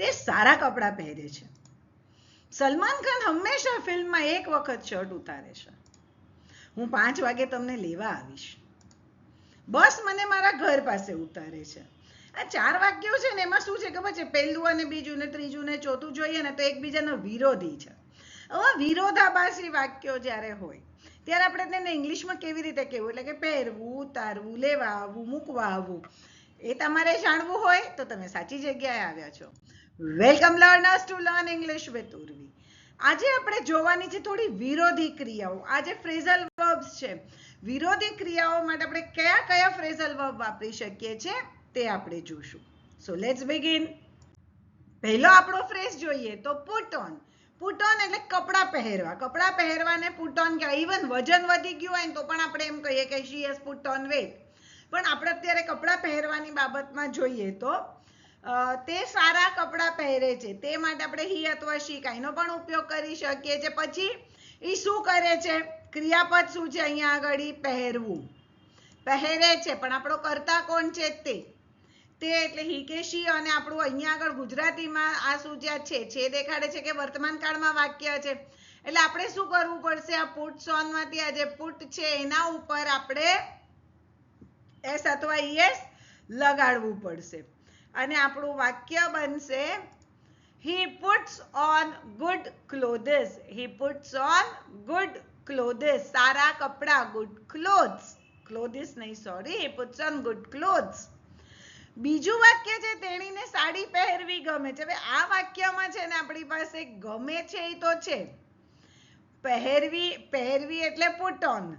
તે સારા કપડાં પહેરે છે. સલમાન ખાન હંમેશા ફિલ્મમાં એક વખત શર્ટ ઉતારે છે. હું પાંચ વાગે તમને લેવા આવીશ. બસ મને મારા ઘર પાસે ઉતારે છે. આ ચાર વાક્યો છે ને એમાં શું છે ખબર છે? પહેલું અને બીજું ને ત્રીજું ને ચોથું જોઈએ ને તો એકબીજાનો વિરોધી છે. હવે વિરોધાભાસી વાક્યો જ્યારે હોય, ત્યારે આપણે તેને ઇંગ્લિશમાં કેવી રીતે કહેવું? એટલે કે પહેરવું, ઉતારવું, લેવા આવવું, મૂકવા આવવું. એ તમારે જાણવું હોય તો તમે સાચી જગ્યાએ આવ્યા છો. Welcome learners to learn English with Urvi આજે આપણે જોવાની છે થોડી વિરોધી ક્રિયાઓ. આજે ફ્રેઝલ વર્બ્સ છે. વિરોધી ક્રિયાઓ માટે આપણે કયા કયા ફ્રેઝલ વર્બ વાપરી શકીએ છીએ તે આપણે જોશું. સો લેટ્સ બિગિન પહેલો આપણો ફ્રેઝ જોઈએ તો પુટ ઓન પુટ ઓન એટલે કપડાં પહેરવા. કપડાં પહેરવાને પુટ ઓન કે ઇવન વજન વધી ગયું હોય તો પણ આપણે એમ કહીએ કે she has put on weight પણ આપણે અત્યારે કપડાં પહેરવાની બાબતમાં જોઈએ તો તે સારા કપડાં પહેરે છે. તે માટે આપણે હી અથવા શી કાંઈનો પણ ઉપયોગ કરી શકીએ છીએ. પછી એ શું કરે છે? ક્રિયાપદ શું છે અહીંયા આગળ પહેરવું. પહેરે છે, પણ આપણો કરતા કોણ છે? તે. તે એટલે હી કે શી અને આપણું અહીંયા આગળ ગુજરાતીમાં આ શું જ્યાં છે છે દેખાડે છે કે વર્તમાન કાળમાં વાક્ય છે. એટલે આપણે શું કરવું પડશે? આ પુટ સોનમાંથી આ જે પુટ છે, એના ઉપર આપણે એસ અથવા ઈએસ લગાડવું પડશે. અને આપણું વાક્ય બનશે he puts on good clothes. He puts on good clothes સારા કપડાં ગુડ ક્લોથ્સ ક્લોધિસ નહીં sorry he puts on good clothes બીજું વાક્ય છે, તેણીને સાડી પહેરવી ગમે છે. હવે આ વાક્યમાં છે ને આપણી પાસે ગમે છે એ તો છે. પહેરવી પહેરવી એટલે પુટ ઓન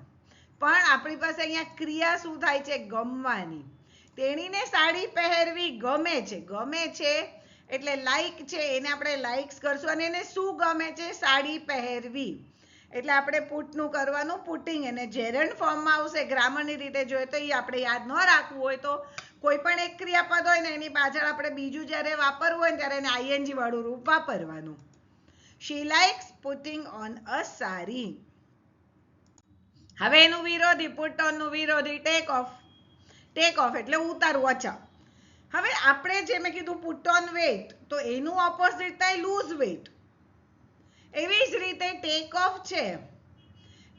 પણ આપણી પાસે અહીંયા ક્રિયા શું થાય છે? ગમવાની. તેણીને સાડી પહેરવી ગમે છે ગમે છે, એટલે લાઈક છે, એને આપણે લાઈક્સ કરશું અને એને શું ગમે છે, સાડી પહેરવી. એટલે આપણે પુટનું કરવાનું પુટિંગ અને જેરન્ડ ફોર્મમાં આવશે, ગ્રામરની રીતે જોઈએ તો એ આપણે યાદ ન રાખવું હોય તો કોઈ પણ એક ક્રિયાપદ હોય ને એની પાછળ આપણે બીજું જ્યારે વાપરવું હોય ત્યારે એને આઈએનજી વાળું રૂપ વાપરવાનું. She likes putting on a sari હવે એનું વિરોધી પુટ ઓનનું વિરોધી ટેક ઓફ ટેક ઓફ એટલે ઉતારવું, અચ્છા. હવે આપણે જે મેં કીધું પુટ ઓન વેટ તો એનું ઓપોઝિટ થાય લૂઝ વેટ એવી જ રીતે ટેક ઓફ છે.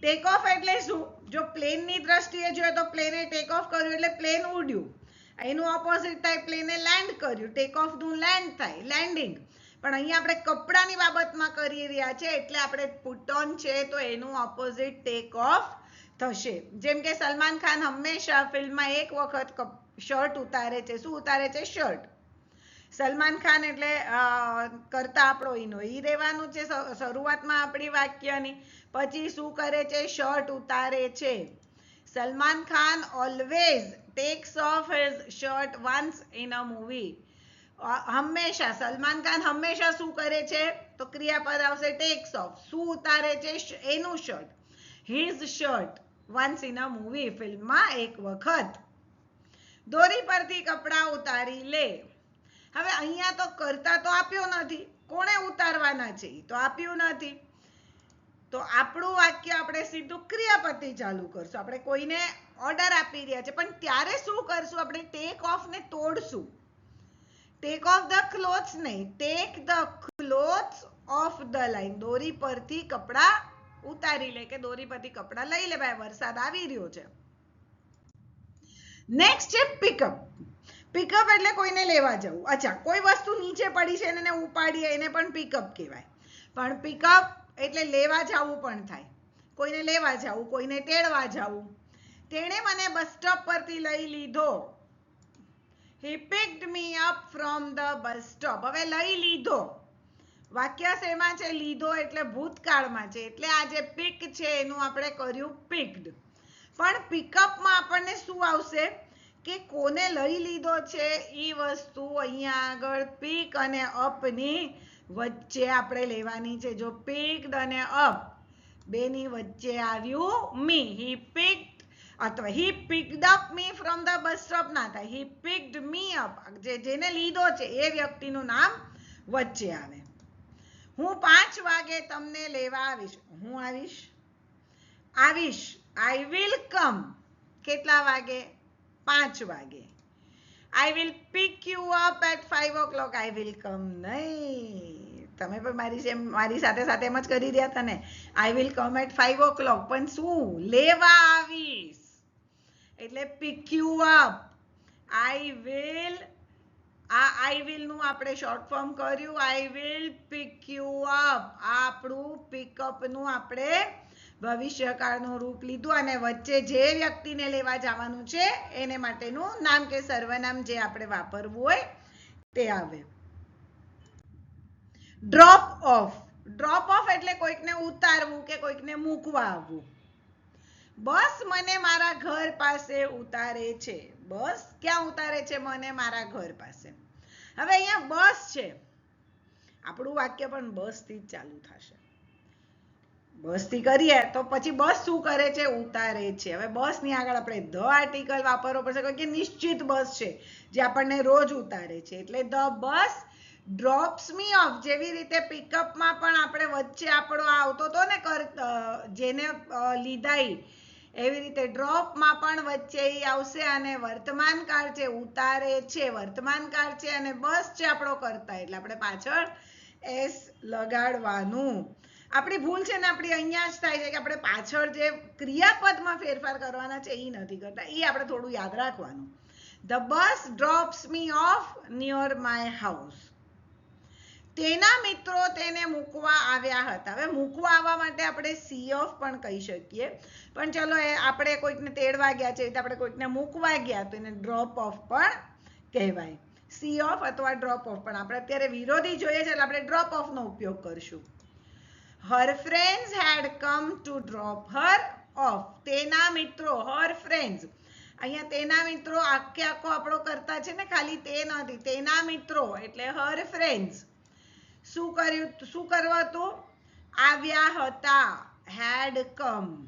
ટેક ઓફ એટલે શું? જો પ્લેનની દ્રષ્ટિએ જોઈએ તો પ્લેને ટેક ઓફ કર્યું એટલે પ્લેન ઉડ્યું. એનું ઓપોઝિટ થાય પ્લેને લેન્ડ કર્યું. ટેક ઓફનું લેન્ડ થાય લેન્ડિંગ પણ અહીંયા આપણે કપડાની બાબતમાં કરી રહ્યા છે એટલે આપણે પુટ ઓન છે તો એનું ઓપોઝિટ ટેક ઓફ થશે. જેમ કે સલમાન ખાન હંમેશા ફિલ્મમાં એક વખત શર્ટ ઉતારે છે. શું ઉતારે છે? શર્ટ. સલમાન ખાન એટલે કરતા આપણો ઈનો ઈ રહેવાનું છે શરૂઆતમાં આપણી વાક્યની. પછી શું કરે છે? શર્ટ ઉતારે છે. Salman Khan always takes off his shirt once in a movie હંમેશા. સલમાન ખાન હંમેશા શું કરે છે? તો ક્રિયાપદ આવશે ટેક્સ ઓફ શું ઉતારે છે? એનું shirt his shirt once in a movie ફિલ્મમાં એક વખત. દોરી પરથી કપડાં ઉતારી લે. હવે અહીંયા તો કરતા તો આપ્યો નથી. કોણે ઉતારવાના છે? તો આપ્યું નથી. તો આપણું વાક્ય આપણે સીધું ક્રિયાપતિ ચાલુ કરશું. આપણે કોઈને ઓર્ડર આપી રહ્યા છે. પણ ત્યારે શું કરશું? આપણે ટેક ઓફ ને તોડશું. ટેક ઓફ ધ ક્લોથ્સ નહીં. Take the clothes off the line દોરી પરથી કપડાં ઉતારી લે કે દોરી પરથી કપડાં લઈ લે ભાઈ, વરસાદ આવી રહ્યો છે. નેક્સ્ટ છે પિકઅપ પિકઅપ એટલે કોઈને લેવા જવું. અચ્છા, કોઈ વસ્તુ નીચે પડી છે એને ઉપાડીએ, એને પણ પિકઅપ કહેવાય. પણ પિકઅપ એટલે લેવા જવું પણ થાય. કોઈને લેવા જવું, કોઈને તેડવા જવું. તેણે મને બસ સ્ટોપ પરથી લઈ લીધો. He picked me up from the bus stop હવે લઈ લીધો. વાક્ય શેમાં છે? લીધો એટલે ભૂતકાળમાં છે. એટલે આ જે પીક છે, એનું આપણે કર્યું પીકડ પણ પિકઅપમાં આપણને શું આવશે? કે કોને લઈ લીધો છે એ વસ્તુ અહીંયા આગળ પીક અને અપની વચ્ચે આપણે લેવાની છે. જો picked અને અપ બેની વચ્ચે આવ્યું મી હી picked અથવા he picked up me from the bus stop ના થાય. હી picked મી અપ જે, જેને લીધો છે, એ વ્યક્તિનું નામ વચ્ચે આવે. હું પાંચ વાગે તમને લેવા આવીશ. હું આવીશ? આવીશ. આઈ વિલ કમ કેટલા વાગે? પાંચ વાગે. I will pick you up at five o'clock I will come નહીં. તમે પણ મારી જેમ, મારી સાથે સાથે એમ જ કરી રહ્યા હતા ને. I will come at five o'clock પણ શું? લેવા આવીશ. એટલે pick you up I will આ આઈ વિલનું આપણે શોર્ટ ફોર્મ કર્યું. I will pick you up આ આપણું પિકઅપનું આપણે ભવિષ્યકાળનું રૂપ લીધું અને વચ્ચે જે વ્યક્તિને લેવા જવાનું છે, એને માટેનું નામ કે સર્વનામ જે આપણે વાપરવું હોય, તે આવે. ડ્રોપ ઓફ ડ્રોપ ઓફ એટલે કોઈકને ઉતારવું કે કોઈકને મૂકવા આવવું. બસ મને મારા ઘર પાસે ઉતારે છે. બસ ક્યાં ઉતારે છે? મને મારા ઘર પાસે. હવે અહીંયા બસ છે. આપણું વાક્ય પણ બસથી જ ચાલુ થશે. બસથી કરીએ તો પછી બસ શું કરે છે? ઉતારે છે. હવે બસની આગળ આપણે ધ આર્ટિકલ વાપરવો પડશે, કારણ કે નિશ્ચિત બસ છે, જે આપણને રોજ ઉતારે છે. એટલે the bus drops me off જેવી રીતે પિકઅપમાં પણ આપણે વચ્ચે આપણો આવતો હતો ને કર જેને લીધા એવી રીતે ડ્રોપમાં પણ વચ્ચે એ આવશે અને વર્તમાન કાળ છે ઉતારે છે, વર્તમાન કાળ છે અને બસ છે આપણો કરતા એટલે આપણે પાછળ એસ લગાડવાનું. આપણી ભૂલ છે ને આપણી અહીંયા જ થાય છે કે આપણે પાછળ જે ક્રિયાપદમાં ફેરફાર કરવાના છે એ નથી કરતા એ આપણે થોડું યાદ રાખવાનું. The bus drops me off near my house. તેના મિત્રો તેને મૂકવા આવ્યા હતા. હવે મૂકવા આવવા માટે આપણે સી ઓફ પણ કહી શકીએ. પણ ચલો એ આપણે કોઈકને તેડવા ગયા છે આપણે કોઈકને મૂકવા ગયા, તો એને ડ્રોપ ઓફ પણ કહેવાય. સી ઓફ અથવા ડ્રોપ ઓફ પણ. આપણે અત્યારે વિરોધી જોઈએ છે એટલે આપણે ડ્રોપ ઓફનો ઉપયોગ કરશું. Her friends had come to drop her off તેના મિત્રો હર ફ્રેન્ડ્સ અહીંયા તેના મિત્રો આખે આખો આપણો કરતા છે ને, ખાલી તે નથી તેના મિત્રો એટલે હર ફ્રેન્ડ્સ શું કર્યું? શું કરવા હતું આવ્યા હતા. હેડ કમ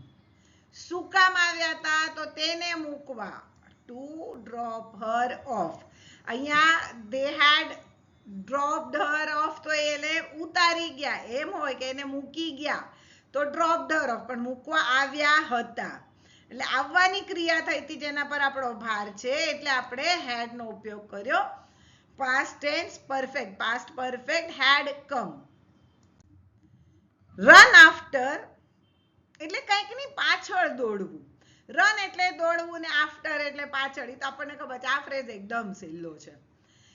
શું કામ આવ્યા હતા? તો તેને મૂકવા. ટુ ડ્રોપ હર ઓફ અહીંયા દે હેડ ડ્રોપ હર ઓફ તો એને ઉતારી ગયા. એમ હોય કે એને મૂકી ગયા. તો ડ્રોપ ધર ઓફ પણ મૂકવા આવ્યા હતા. એટલે આવવાની ક્રિયા થઈ હતી જેના પર આપણો ભાર છે. એટલે આપણે હેડ નો ઉપયોગ કર્યો. Past tense, perfect. Past perfect, had come. Run after, એટલે કંઈકની પાછળ દોડવું. રન એટલે દોડવું ને આફ્ટર એટલે પાછળ. એ તો આપણને ખબર છે, આ ફ્રેઝ એકદમ સહેલો છે.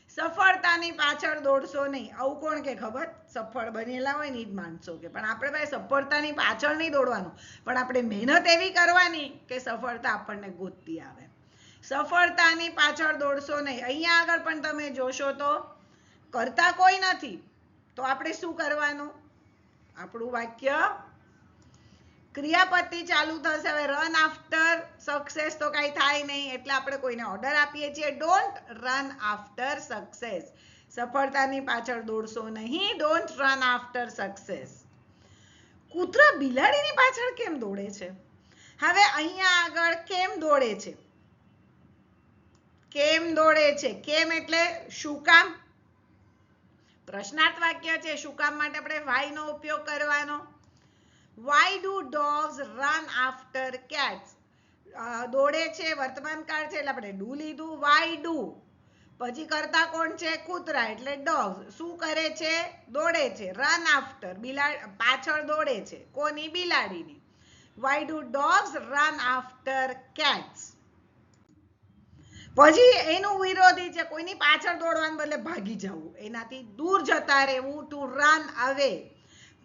સફળતાની પાછળ દોડશો નહીં. આવું કોણ કે ખબર? સફળ બનેલા હોય ને જ માણસો કે. પણ આપણે ભાઈ સફળતાની પાછળ નહીં દોડવાનું. પણ આપણે મહેનત એવી કરવાની કે સફળતા આપણને ગોતતી આવે. સફળતાની પાછળ દોડશો નહીં. અહીંયા આગળ પણ તમે જોશો તો કરતા કોઈ નથી. તો આપણે શું કરવાનું? આપણું વાક્ય ક્રિયાપતિ ચાલુ થશે હવે રન આફ્ટર સક્સેસ તો કાંઈ થાય નહીં. એટલે આપણે કોઈને ઓર્ડર આપીએ છીએ. ડોન્ટ રન આફ્ટર સક્સેસ સફળતાની પાછળ દોડશો નહીં. ડોન્ટ રન આફ્ટર સક્સેસ કૂતરા બિલાડીની પાછળ કેમ દોડે છે? હવે અહીંયા આગળ કેમ દોડે છે? કેમ દોડે છે? કેમ એટલે શું કામ? પ્રશ્નાર્થ વાક્ય છે. શું કામ માટે આપણે વાય નો ઉપયોગ કરવાનો? Why do dogs run after cats દોડે છે, વર્તમાન કાળ છે, એટલે આપણે ડુ લીધું? વાય ડુ પછી કરતા કોણ છે? કૂતરા, એટલે ડોગ્સ શું કરે છે? દોડે છે. રન આફ્ટર બિલાડી પાછળ દોડે છે. કોની? બિલાડીની. Why do dogs run after cats પછી એનું વિરોધી છે, કોઈની પાછળ દોડવાને બદલે ભાગી જવું. એનાથી દૂર જતા રહેવું ટુ રન અવે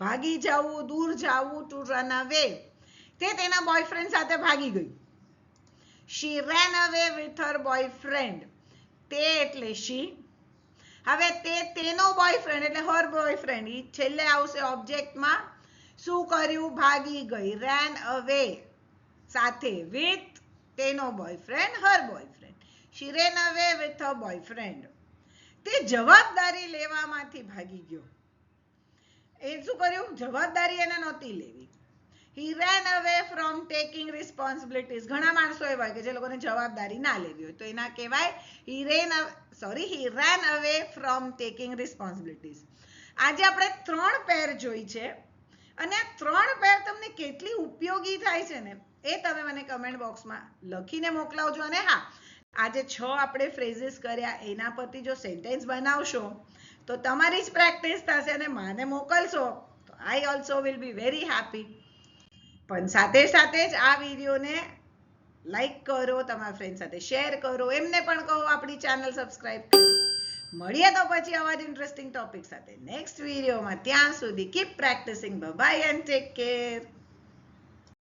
ભાગી જવું, દૂર જવું ટુ રન અવે તે તેના બોયફ્રેન્ડ સાથે ભાગી ગઈ શી રેન અવે વિથ હર બોયફ્રેન્ડ તે એટલે શી હવે તે તેનો બોયફ્રેન્ડ એટલે હર બોયફ્રેન્ડ ઈ છેલ્લે આવશે ઓબ્જેક્ટમાં શું કર્યું? ભાગી ગઈ. રેન અવે સાથે વિથ તેનો બોયફ્રેન્ડ હર બોયફ્રેન્ડ શી રેન અવે વિથ અ બોયફ્રેન્ડ તે જવાબદારી લેવામાંથી ભાગી ગયો. એ શું કર્યું? જવાબદારી એને નહોતી લેવી. હી રેન અવે ફ્રોમ ટેકિંગ રિસ્પોન્સિબિલિટીઝ ઘણા માણસો એવા કે જે લોકોને જવાબદારી ના લેવી હોય. તો એના કહેવાય હી રેન sorry he rain away from taking responsibilities આજે આપણે ત્રણ પેર જોઈ છે. અને આ ત્રણ પેર તમને કેટલી ઉપયોગી થાય છે ને, એ તમે મને કમેન્ટ બોક્સમાં લખીને મોકલાવજો. અને હા આજે છ આપણે ફ્રેઝિસ કર્યા, એના પરથી જો સેન્ટેન્સ બનાવશો, તો તમારી જ પ્રેક્ટિસ થશે અને માને મોકલશો. તો I also will be very happy પણ સાથે સાથે જ આ વિડીયોને લાઈક કરો, તમારા ફ્રેન્ડ સાથે શેર કરો, એમને પણ કહો આપણી ચેનલ સબસ્ક્રાઈબ કરી. મળીએ તો પછી આવા જ ઇન્ટરેસ્ટિંગ ટોપિક સાથે નેક્સ્ટ વિડીયોમાં. ત્યાં સુધી keep practising bye and take care